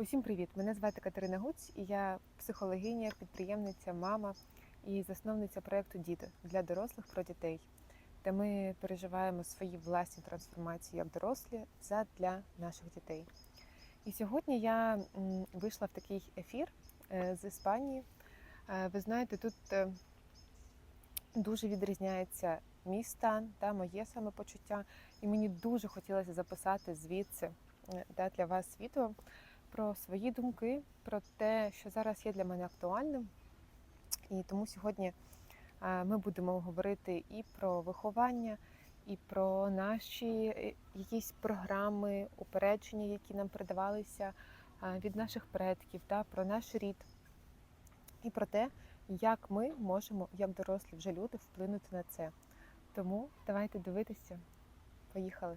Усім привіт! Мене звати Катерина Гуць, і я психологиня, підприємниця, мама і засновниця проєкту Діти для дорослих про дітей, де ми переживаємо свої власні трансформації як дорослі для наших дітей. І сьогодні я вийшла в такий ефір е, з Іспанії. Е, Ви знаєте, тут е, дуже відрізняється мій стан та моє самопочуття, і мені дуже хотілося записати звідси да, для вас відео про свої думки, про те, що зараз є для мене актуальним. І тому сьогодні е, ми будемо говорити і про виховання, і про наші е, якісь програми, упередження, які нам передавалися е, від наших предків, та, про наш рід, і про те, як ми можемо, як дорослі вже люди, вплинути на це. Тому давайте дивитися. Поїхали.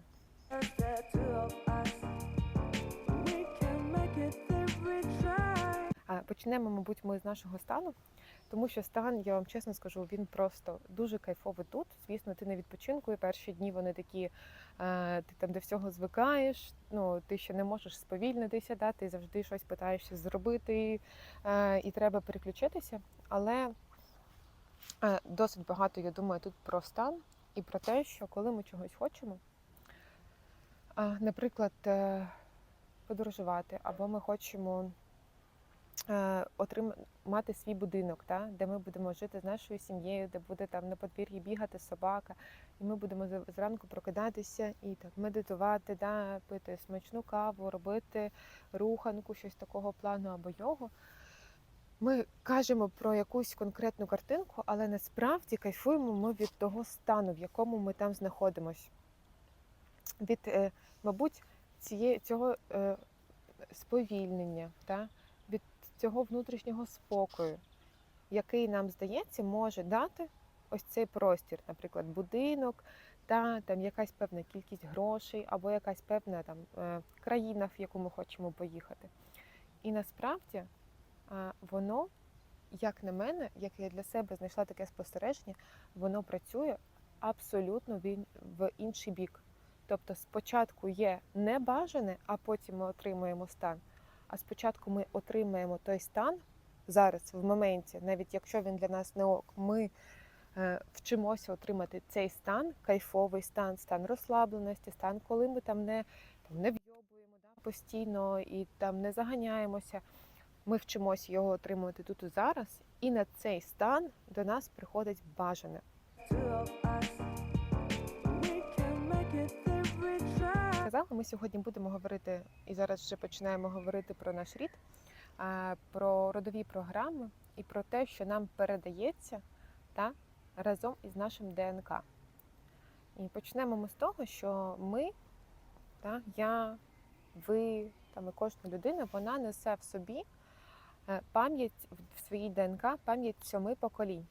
Почнемо, мабуть, ми з нашого стану, тому що стан, я вам чесно скажу, він просто дуже кайфовий тут. Звісно, ти на відпочинку, і перші дні вони такі, е, ти там до всього звикаєш. Ну, ти ще не можеш сповільнитися, да, ти завжди щось питаєшся зробити, е, і треба переключитися. Але е, досить багато, я думаю, тут про стан і про те, що коли ми чогось хочемо, наприклад, подорожувати, або ми хочемо е, отрим... мати свій будинок, та, де ми будемо жити з нашою сім'єю, де буде там на подвір'ї бігати собака, і ми будемо зранку прокидатися і так медитувати, да, пити смачну каву, робити руханку, щось такого плану або йогу. Ми кажемо про якусь конкретну картинку, але насправді кайфуємо ми від того стану, в якому ми там знаходимося. Від, е, мабуть, цієї, цього е, сповільнення, та? від цього внутрішнього спокою, який нам здається, може дати ось цей простір, наприклад, будинок, та там якась певна кількість грошей, або якась певна там е, країна, в яку ми хочемо поїхати. І насправді е, воно, як на мене, як я для себе знайшла таке спостереження, воно працює абсолютно в інший бік. Тобто спочатку є небажане, а потім ми отримуємо стан. А спочатку ми отримаємо той стан зараз, в моменті, навіть якщо він для нас не ок, ми е, вчимося отримати цей стан, кайфовий стан, стан розслабленості, стан, коли ми там не, там, не вйобуємо да, постійно і там не заганяємося. Ми вчимося його отримувати тут і зараз, і на цей стан до нас приходить бажане. Казала, ми сьогодні будемо говорити і зараз вже починаємо говорити про наш рід, про родові програми і про те, що нам передається та, разом із нашим ДНК. І почнемо ми з того, що ми, та, я, ви там, і кожна людина, вона несе в собі е, пам'ять в своїй ДНК, пам'ять сьоми поколінь.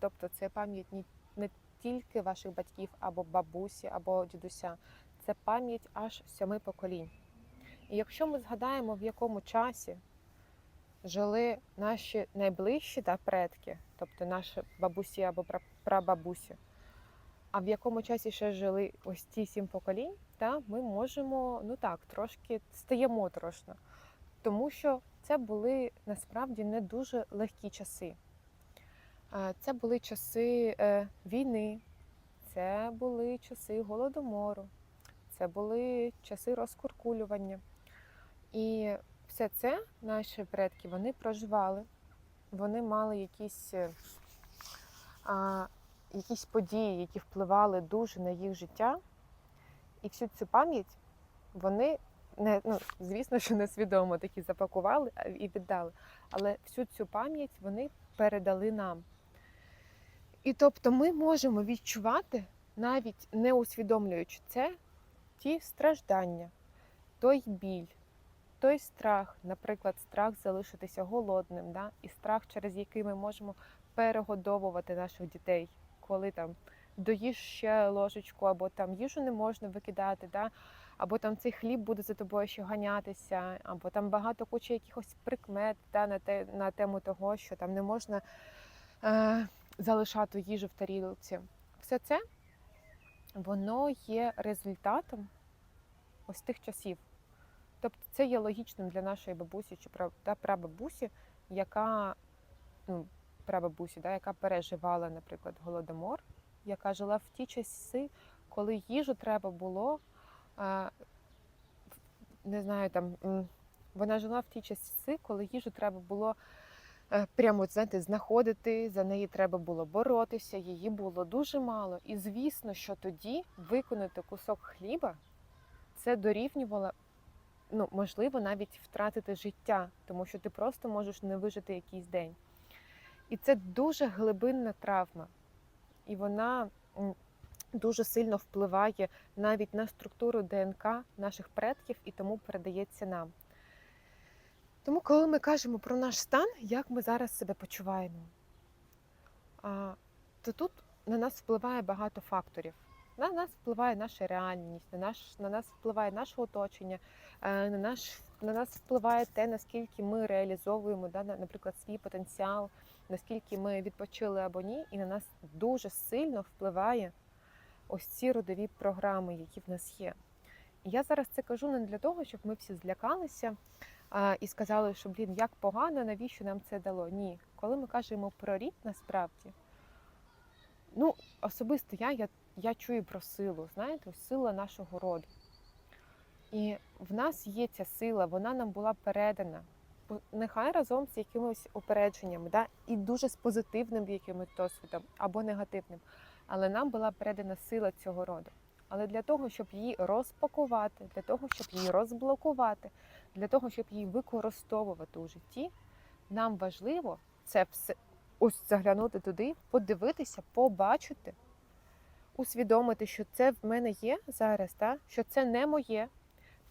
Тобто це пам'ять не тільки ваших батьків або бабусі, або дідуся, це пам'ять аж сьоми поколінь. І якщо ми згадаємо, в якому часі жили наші найближчі та предки, тобто наші бабусі або прабабусі, а в якому часі ще жили ось ці сім поколінь, та ми можемо, ну так, трошки стає моторошно. Тому що це були насправді не дуже легкі часи. Е, Це були часи е, війни, це були часи голодомору, це були часи розкуркулювання. І все це наші предки вони проживали, вони мали якісь, е, а, якісь події, які впливали дуже на їх життя. І всю цю пам'ять вони не, ну, звісно, що несвідомо такі запакували і віддали. Але всю цю пам'ять вони передали нам. І тобто ми можемо відчувати, навіть не усвідомлюючи це, ті страждання, той біль, той страх, наприклад, страх залишитися голодним, да? і страх, через який ми можемо перегодовувати наших дітей, коли там доїш ще ложечку, або там їжу не можна викидати, да? або там цей хліб буде за тобою ще ганятися, або там багато куча якихось прикмет да? на, те, на тему того, що там не можна е, залишати їжу в тарілці. Все це воно є результатом ось тих часів. Тобто це є логічним для нашої бабусі чи прабабусі, яка ну, прабабусі, да, яка переживала, наприклад, голодомор, яка жила в ті часи, коли їжу треба було, не знаю, там вона жила в ті часи, коли їжу треба було прямо от, знаєте, знаходити, за неї треба було боротися, її було дуже мало. І звісно, що тоді виконати кусок хліба це дорівнювало, ну, можливо, навіть втратити життя, тому що ти просто можеш не вижити якийсь день. І це дуже глибинна травма. І вона дуже сильно впливає навіть на структуру ДНК наших предків і тому передається нам. Тому, коли ми кажемо про наш стан, як ми зараз себе почуваємо, то тут на нас впливає багато факторів. На нас впливає наша реальність, на, наш, на нас впливає наше оточення, е, на, наш, на нас впливає те, наскільки ми реалізовуємо, да, наприклад, свій потенціал, наскільки ми відпочили або ні, і на нас дуже сильно впливає ось ці родові програми, які в нас є. І я зараз це кажу не для того, щоб ми всі злякалися і сказали, що блін, як погано, навіщо нам це дало? Ні. Коли ми кажемо про рід, насправді, ну, особисто я, я, я чую про силу, знаєте, сила нашого роду. І в нас є ця сила, вона нам була передана. Нехай разом з якимись упередженнями, да, і дуже з позитивним якимось досвідом або негативним. Але нам була передана сила цього роду. Але для того, щоб її розпакувати, для того, щоб її розблокувати, для того, щоб її використовувати у житті, нам важливо це все ось заглянути туди, подивитися, побачити, усвідомити, що це в мене є зараз, та? що це не моє,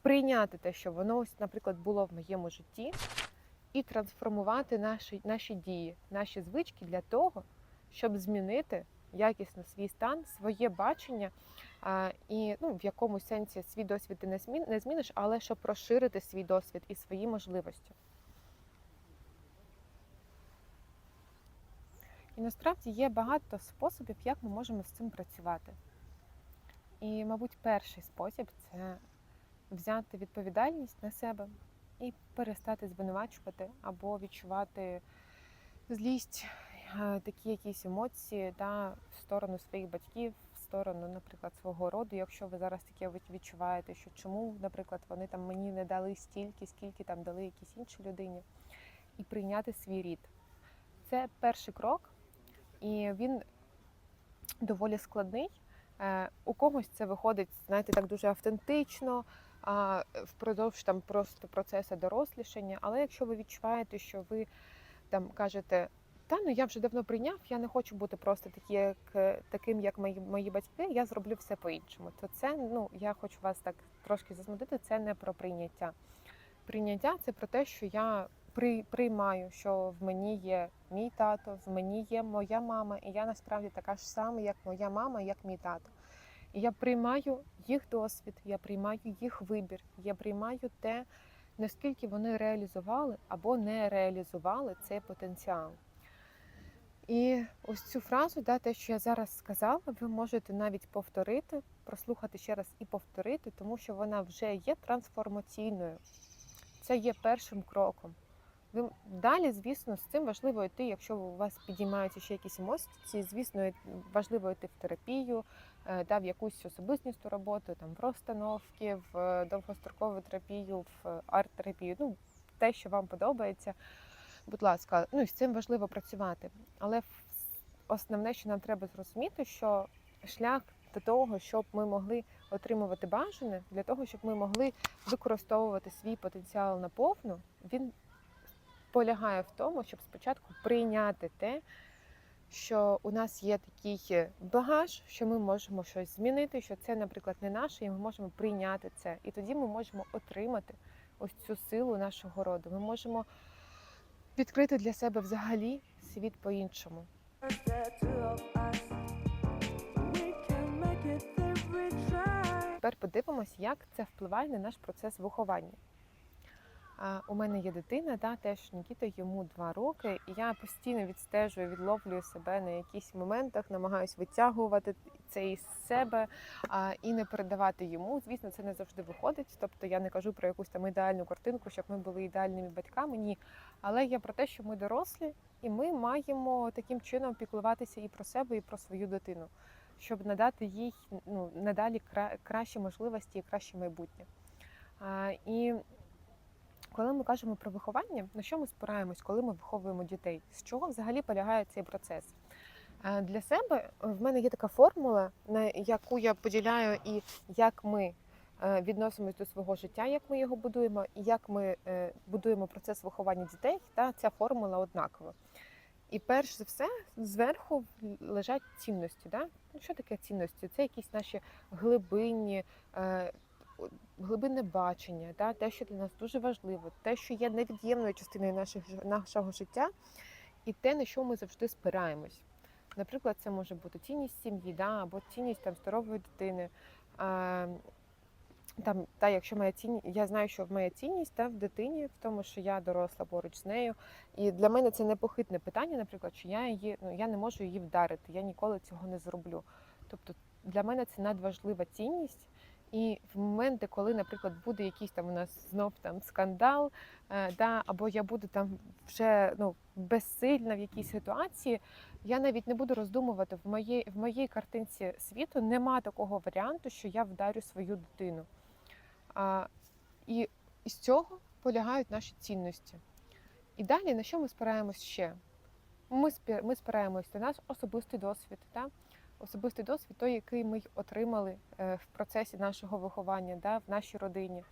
прийняти те, що воно ось, наприклад, було в моєму житті, і трансформувати наші, наші дії, наші звички для того, щоб змінити якісно свій стан, своє бачення. І ну, в якомусь сенсі свій досвід ти не, змін, не зміниш, але щоб розширити свій досвід і свої можливості. І насправді є багато способів, як ми можемо з цим працювати. І, мабуть, перший спосіб це взяти відповідальність на себе і перестати звинувачувати або відчувати злість, такі якісь емоції да, в сторону своїх батьків, сторону, наприклад, свого роду, якщо ви зараз таке відчуваєте, що чому, наприклад, вони там мені не дали стільки, скільки там дали якійсь іншій людині, і прийняти свій рід. Це перший крок, і він доволі складний. Е, У когось це виходить, знаєте, так дуже автентично, впродовж там просто процесу дорослішання. Але якщо ви відчуваєте, що ви там кажете, та ну я вже давно прийняв, я не хочу бути просто такі, як, е, таким, як мої, мої батьки, я зроблю все по-іншому. То це, ну я хочу вас так трошки засмутити, це не про прийняття. Прийняття це про те, що я при, приймаю, що в мені є мій тато, в мені є моя мама, і я насправді така ж сама, як моя мама, як мій тато. І я приймаю їх досвід, я приймаю їх вибір, я приймаю те, наскільки вони реалізували або не реалізували цей потенціал. І ось цю фразу, да, те, що я зараз сказала, ви можете навіть повторити, прослухати ще раз і повторити, тому що вона вже є трансформаційною. Це є першим кроком. Ви далі, звісно, з цим важливо йти, якщо у вас підіймаються ще якісь емоції, звісно, важливо йти в терапію, е, да, в якусь особистісну роботу, там в розстановки, в е, довгострокову терапію, в е, арт-терапію. Ну, те, що вам подобається. Будь ласка, ну і з цим важливо працювати. Але основне, що нам треба зрозуміти, що шлях до того, щоб ми могли отримувати бажане, для того, щоб ми могли використовувати свій потенціал наповну, він полягає в тому, щоб спочатку прийняти те, що у нас є такий багаж, що ми можемо щось змінити, що це, наприклад, не наше, і ми можемо прийняти це. І тоді ми можемо отримати ось цю силу нашого роду. Ми можемо відкрити для себе взагалі світ по-іншому. Тепер подивимось, як це впливає на наш процес виховання. У мене є дитина, да, теж Нікіта, йому два роки, і я постійно відстежую, відловлюю себе на якісь моментах, намагаюся витягувати це із себе а, і не передавати йому. Звісно, це не завжди виходить. Тобто я не кажу про якусь там ідеальну картинку, щоб ми були ідеальними батьками. Ні. Але я про те, що ми дорослі, і ми маємо таким чином піклуватися і про себе, і про свою дитину, щоб надати їй ну, надалі кра- кращі можливості і краще майбутнє. А, і коли ми кажемо про виховання, на що ми спираємось, коли ми виховуємо дітей? З чого взагалі полягає цей процес? Е, Для себе в мене є така формула, на яку я поділяю, і як ми е, відносимось до свого життя, як ми його будуємо, і як ми е, будуємо процес виховання дітей. Та ця формула однакова. І перш за все, зверху лежать цінності. Да? Що таке цінності? Це якісь наші глибинні, е, глибинне бачення, да? те, що для нас дуже важливо, те, що є невід'ємною частиною наших, нашого життя, і те, на що ми завжди спираємось. Наприклад, це може бути цінність сім'ї, да? або цінність там, здорової дитини. А, там, та, якщо моя цінність, я знаю, що моя цінність та, в дитині, в тому, що я доросла поруч з нею. І для мене це непохитне питання, наприклад, що я її ну я не можу її вдарити, я ніколи цього не зроблю. Тобто для мене це надважлива цінність. І в моменти, коли, наприклад, буде якийсь там у нас знов там скандал, е, да, або я буду там вже ну, безсильна в якійсь ситуації, я навіть не буду роздумувати в моїй в моїй картинці світу. Нема такого варіанту, що я вдарю свою дитину. А, і з цього полягають наші цінності. І далі на що ми спираємось ще? Ми, ми спираємось на наш особистий досвід, та? Особистий досвід, той, який ми отримали е, в процесі нашого виховання, да, в нашій родині.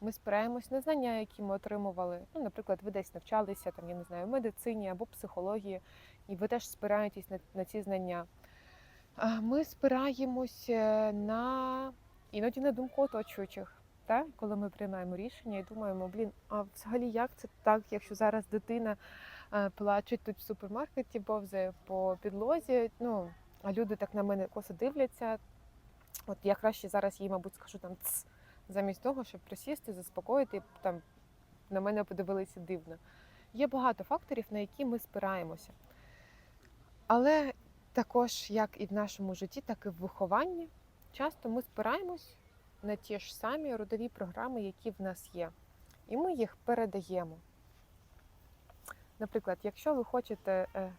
Ми спираємось на знання, які ми отримували. Ну, наприклад, ви десь навчалися, там, я не знаю, медицині або психології, і ви теж спираєтесь на, на ці знання. Ми спираємось е, на іноді на думку оточуючих. Та? Коли ми приймаємо рішення і думаємо, блін, а взагалі як це так, якщо зараз дитина е, плаче тут в супермаркеті, повзає по підлозі, ну, а люди так на мене косо дивляться. От я краще зараз їй, мабуть, скажу там «Тс», замість того, щоб присісти, заспокоїти, там на мене подивилися дивно. Є багато факторів, на які ми спираємося. Але також, як і в нашому житті, так і в вихованні, часто ми спираємось на ті ж самі родові програми, які в нас є. І ми їх передаємо. Наприклад, якщо ви хочете, е,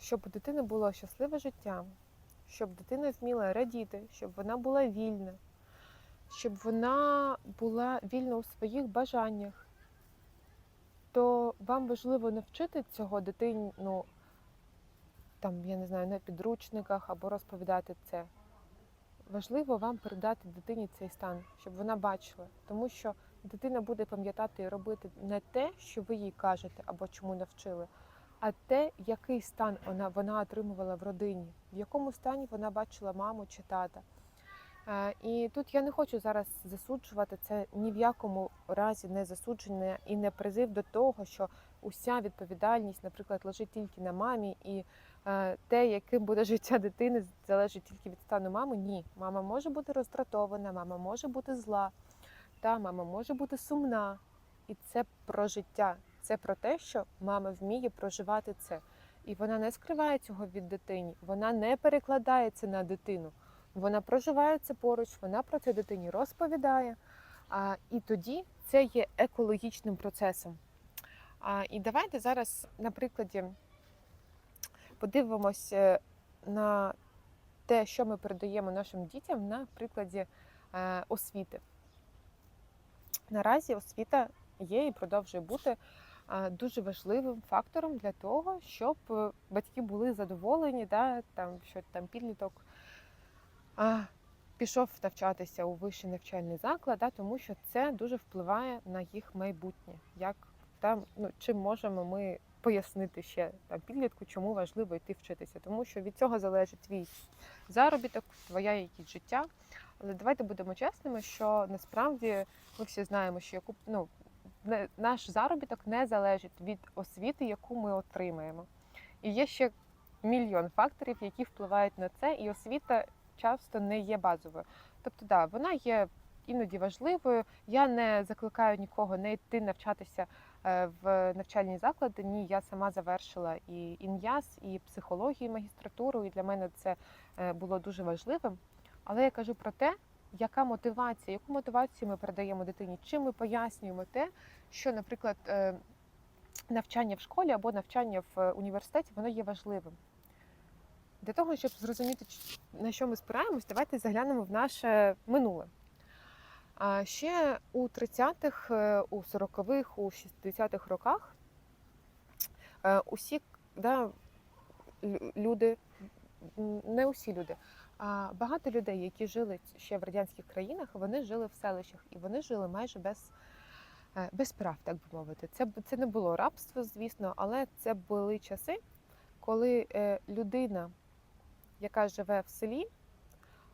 щоб у дитини було щасливе життя, щоб дитина вміла радіти, щоб вона була вільна, щоб вона була вільна у своїх бажаннях, то вам важливо навчити цього дитину, там, я не знаю, на підручниках або розповідати це. Важливо вам передати дитині цей стан, щоб вона бачила, тому що дитина буде пам'ятати і робити не те, що ви їй кажете або чому навчили, а те, який стан вона, вона отримувала в родині, в якому стані вона бачила маму чи тата. Е, І тут я не хочу зараз засуджувати це ні в якому разі не засудження і не призив до того, що уся відповідальність, наприклад, лежить тільки на мамі, і е, те, яким буде життя дитини, залежить тільки від стану мами. Ні, мама може бути роздратована, мама може бути зла, та мама може бути сумна. І це про життя, це про те, що мама вміє проживати це. І вона не скриває цього від дитині, вона не перекладає це на дитину. Вона проживає це поруч, вона про це дитині розповідає. А, і тоді це є екологічним процесом. А, і давайте зараз на прикладі подивимося на те, що ми передаємо нашим дітям на прикладі е, освіти. Наразі освіта є і продовжує бути е, дуже важливим фактором для того, щоб е, батьки були задоволені, да, там, що там підліток а, пішов навчатися у вищий навчальний заклад, да, тому що це дуже впливає на їх майбутнє. Як там, ну, чим можемо ми пояснити ще там підлітку, чому важливо йти вчитися, тому що від цього залежить твій заробіток, твоя якість життя. Але давайте будемо чесними, що насправді ми всі знаємо, що яку ну, наш заробіток не залежить від освіти, яку ми отримаємо. І є ще мільйон факторів, які впливають на це, і освіта часто не є базовою. Тобто, да, вона є іноді важливою. Я не закликаю нікого не йти навчатися е, в навчальні заклади. Ні, я сама завершила і ін'яз, і психологію, і магістратуру, і для мене це е, було дуже важливим. Але я кажу про те, яка мотивація, яку мотивацію ми передаємо дитині, чим ми пояснюємо те, що, наприклад, е, навчання в школі або навчання в е, університеті воно є важливим. Для того, щоб зрозуміти, на що ми спираємось, давайте заглянемо в наше минуле. А ще у 30-х, е, у 40-х, у 60-х роках усі да, люди, не усі люди, багато людей, які жили ще в радянських країнах, вони жили в селищах і вони жили майже без, е, без прав, так би мовити. Це, це не було рабство, звісно, але це були часи, коли е, людина, яка живе в селі,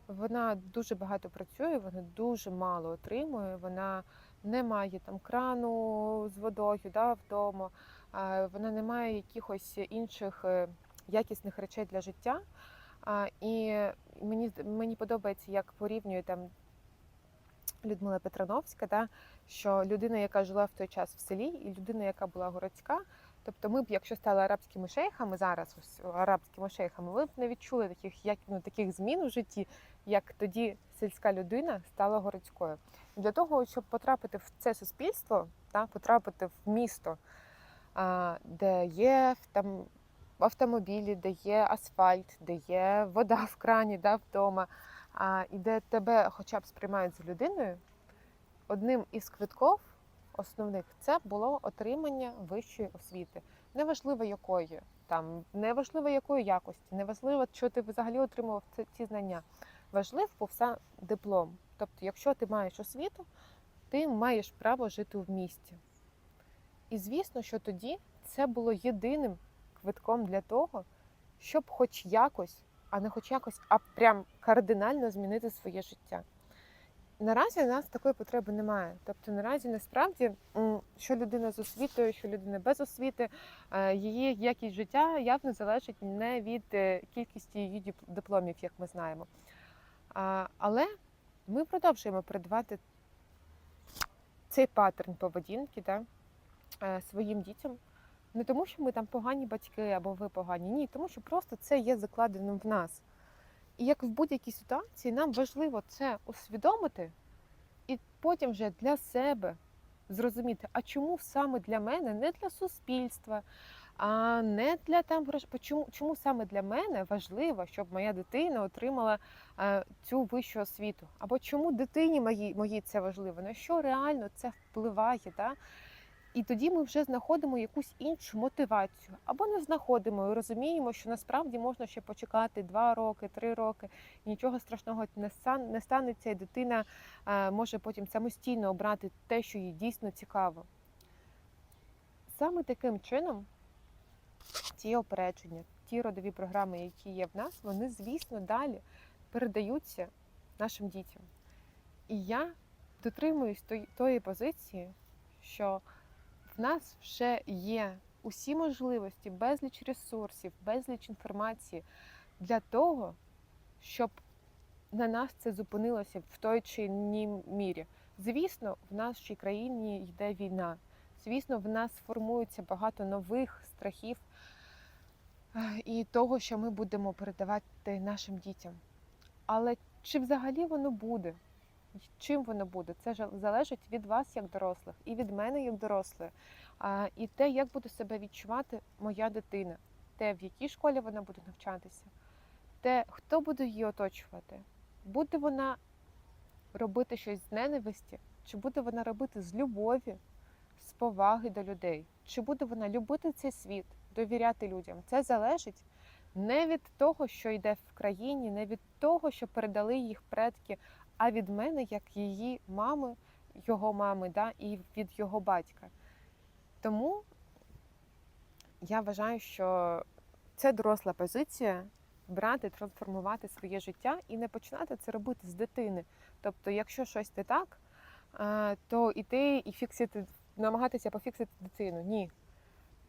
вона дуже багато працює, вона дуже мало отримує, вона не має там крану з водою да, вдома, вона не має якихось інших е, якісних речей для життя. І мені, мені подобається, як порівнює там Людмила Петрановська, да, що людина, яка жила в той час в селі, і людина, яка була городська. Тобто ми б, якщо стали арабськими шейхами зараз, ось арабськими шейхами, ви б не відчули таких, як, ну, таких змін у житті, як тоді сільська людина стала городською. Для того, щоб потрапити в це суспільство, та, потрапити в місто, де є там автомобілі, де є асфальт, де є вода в крані да, вдома, а, і де тебе хоча б сприймають за людиною, одним із квитків основних це було отримання вищої освіти. Неважливо якої, там неважливо якої якості, неважливо, що ти взагалі отримував ці знання. Важлив був сам диплом. Тобто, якщо ти маєш освіту, ти маєш право жити в місті. І звісно, що тоді це було єдиним квитком для того, щоб хоч якось, а не хоч якось, а прям кардинально змінити своє життя. Наразі у нас такої потреби немає. Тобто наразі насправді, що людина з освітою, що людина без освіти, е, її якість життя явно залежить не від е, кількості її дипломів, як ми знаємо. Але ми продовжуємо передавати цей паттерн поведінки да, е, своїм дітям. Не тому, що ми там погані батьки або ви погані, ні, тому що просто це є закладеним в нас. І як в будь-якій ситуації, нам важливо це усвідомити і потім вже для себе зрозуміти, а чому саме для мене, не для суспільства, а не для там грош- Чому, чому саме для мене важливо, щоб моя дитина отримала е, цю вищу освіту? Або чому дитині моїй, моїй це важливо? На що реально це впливає? Да? І тоді ми вже знаходимо якусь іншу мотивацію, або не знаходимо і розуміємо, що насправді можна ще почекати два роки, три роки, і нічого страшного не станеться, і дитина е, може потім самостійно обрати те, що їй дійсно цікаво. Саме таким чином ті опередження, ті родові програми, які є в нас, вони, звісно, далі передаються нашим дітям. І я дотримуюсь тої позиції, що в нас вже є усі можливості, безліч ресурсів, безліч інформації для того, щоб на нас це зупинилося в той чи іншій мірі. Звісно, в нашій країні йде війна. Звісно, в нас формується багато нових страхів е, і того, що ми будемо передавати нашим дітям. Але чи взагалі воно буде? Чим воно буде? Це ж залежить від вас як дорослих, і від мене як дорослої. І те, як буде себе відчувати моя дитина, те, в якій школі вона буде навчатися, те, хто буде її оточувати, буде вона робити щось з ненависті, чи буде вона робити з любові, з поваги до людей, чи буде вона любити цей світ, довіряти людям. Це залежить не від того, що йде в країні, не від того, що передали їх предки, а від мене, як її мами, його мами, да, і від його батька. Тому я вважаю, що це доросла позиція брати, трансформувати своє життя і не починати це робити з дитини. Тобто, якщо щось не так, е, то іти і фіксити, намагатися пофіксити дитину. Ні.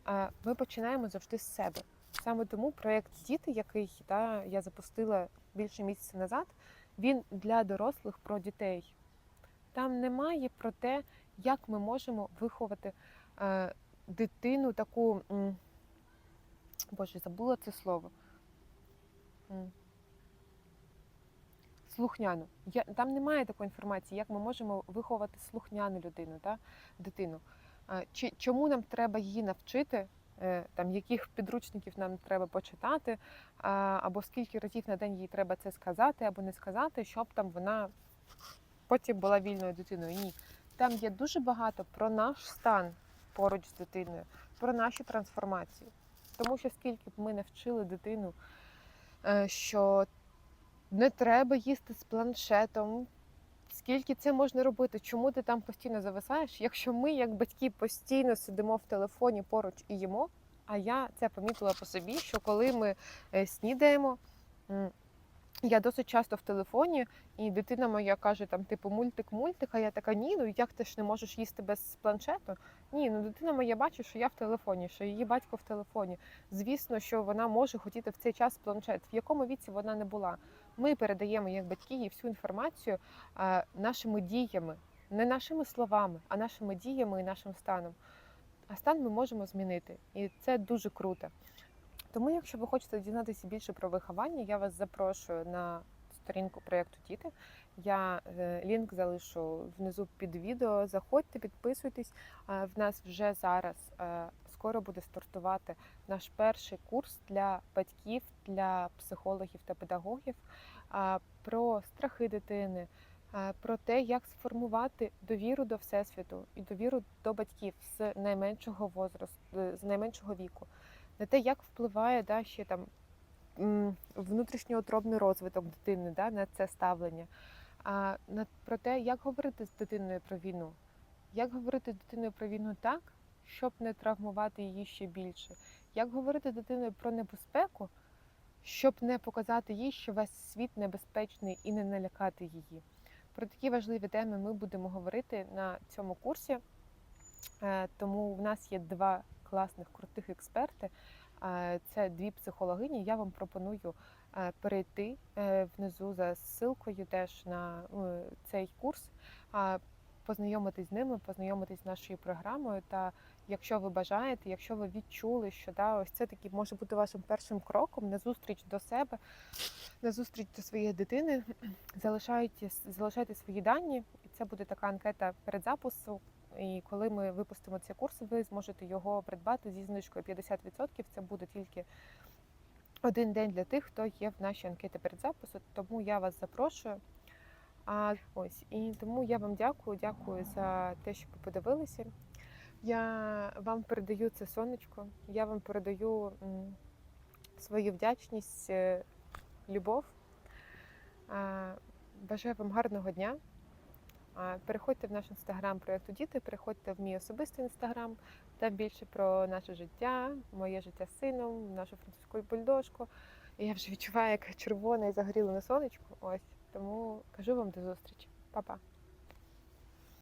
Е, Ми починаємо завжди з себе. Саме тому проєкт Діти, який да, я запустила більше місяця назад, він для дорослих про дітей. Там немає про те, як ми можемо виховати е, дитину таку. Боже, забула це слово. Слухняну. Я, там немає такої інформації, як ми можемо виховати слухняну людину, та, дитину. А, Чи, чому нам треба її навчити, е, там, яких підручників нам треба почитати, або скільки разів на день їй треба це сказати або не сказати, щоб там вона потім була вільною дитиною. Ні. Там є дуже багато про наш стан поруч з дитиною, про наші трансформації. Тому що скільки б ми навчили дитину, е, що не треба їсти з планшетом, скільки це можна робити, чому ти там постійно зависаєш, якщо ми, як батьки, постійно сидимо в телефоні поруч і їмо. А я це помітила по собі, що коли ми е, снідаємо, я досить часто в телефоні, і дитина моя каже, там, типу, мультик, мультик, а я така, ні, ну як ти ж не можеш їсти без планшету? Ні, ну дитина моя бачить, що я в телефоні, що її батько в телефоні. Звісно, що вона може хотіти в цей час планшет, в якому віці вона не була. Ми передаємо як батьки їй всю інформацію нашими діями, не нашими словами, а нашими діями і нашим станом. А стан ми можемо змінити, і це дуже круто. Тому, якщо ви хочете дізнатися більше про виховання, я вас запрошую на сторінку проєкту Діти. Я е, лінк залишу внизу під відео. Заходьте, підписуйтесь. В нас вже зараз е, скоро буде стартувати наш перший курс для батьків, для психологів та педагогів про страхи дитини, про те, як сформувати довіру до всесвіту і довіру до батьків з найменшого возрасту, з найменшого віку, на те, як впливає да, ще там внутрішньоутробний розвиток дитини да, на це ставлення, а на про те, як говорити з дитиною про війну, як говорити з дитиною про війну так, щоб не травмувати її ще більше, як говорити дитиною про небезпеку щоб не показати їй, що весь світ небезпечний і не налякати її. Про такі важливі теми ми будемо говорити на цьому курсі. Е, Тому в нас є два класних крутих експерти. Е, Це дві психологині. Я вам пропоную е, перейти внизу за ссылкою теж на цей курс, познайомитись з ними, познайомитись з нашою програмою. Та якщо ви бажаєте, якщо ви відчули, що да, ось це таки може бути вашим першим кроком на зустріч до себе, на зустріч до своєї дитини, залишайте, залишайте свої дані, і це буде така анкета перед запису. І коли ми випустимо цей курс, ви зможете його придбати зі знижкою 50%. Це буде тільки один день для тих, хто є в нашій анкеті перед запису. Тому я вас запрошую. А ось і тому я вам дякую, дякую за те, що ви подивилися. Я вам передаю це сонечко, я вам передаю свою вдячність, е, любов. Бажаю вам гарного дня. Переходьте в наш інстаграм проєкту Діти, переходьте в мій особистий інстаграм, там більше про наше життя, моє життя з сином, нашу французьку бульдожку. І я вже відчуваю, як червоне і загоріло на сонечку. Ось тому кажу вам до зустрічі. Па-па.